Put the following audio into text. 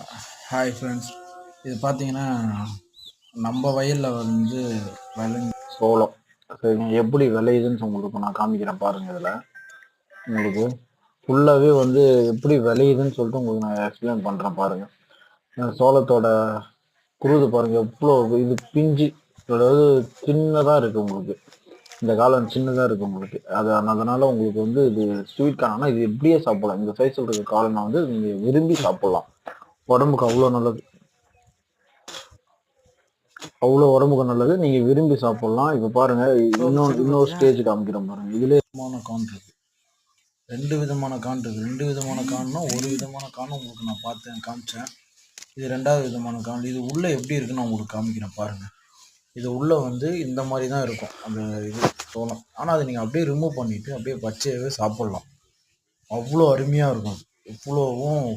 Hi friends இது பார்த்தீங்கன்னா நம்ம வயலில் வந்து விளைஞ்ச சோளம். சரிங்க எப்படி விளையுதுன்னு உங்களுக்கு நான் காமிக்கிறேன் பாருங்கள் இதில். உங்களுக்கு ஃபுல்லாகவே வந்து எப்படி விளையுதுன்னு சொல்லிட்டு உங்களுக்கு நான் எக்ஸ்பிளைன் பண்ணுறேன் பாருங்கள் சோளத்தோட குருது பாருங்கள் எவ்வளோ இது பிஞ்சு அதாவது சின்னதாக இருக்குது உங்களுக்கு. இந்த காலம் சின்னதாக இருக்குது உங்களுக்கு. அது அதனால் உங்களுக்கு வந்து இது ஸ்வீட் காரணம்னா இது எப்படியே சாப்பிடலாம். இந்த சைஸில் இருக்க காலம்னா வந்து நீங்கள் விரும்பி சாப்பிட்லாம். உடம்புக்கு அவ்வளோ நல்லது. அவ்வளோ உடம்புக்கு நல்லது. நீங்கள் விரும்பி சாப்பிடலாம். இப்போ பாருங்கள் இன்னொன்று இன்னொரு ஸ்டேஜ் காமிக்கிறோம் பாருங்கள் இதுல விதமான கான் இருக்கு. ரெண்டு விதமான கான் இருக்குது ரெண்டு விதமான கான்னா ஒரு விதமான கான் உங்களுக்கு நான் பார்த்தேன் காமிச்சேன். இது ரெண்டாவது விதமான கான் இது உள்ளே எப்படி இருக்குன்னு நான் உங்களுக்கு காமிக்கிறேன் பாருங்கள் இது உள்ளே வந்து இந்த மாதிரி தான் இருக்கும். அந்த இது தோணும். ஆனால் அதை நீங்கள் அப்படியே ரிமூவ் பண்ணிவிட்டு அப்படியே பச்சையாகவே சாப்பிட்லாம். அவ்வளோ அருமையாக இருக்கும். இவ்வளோவும்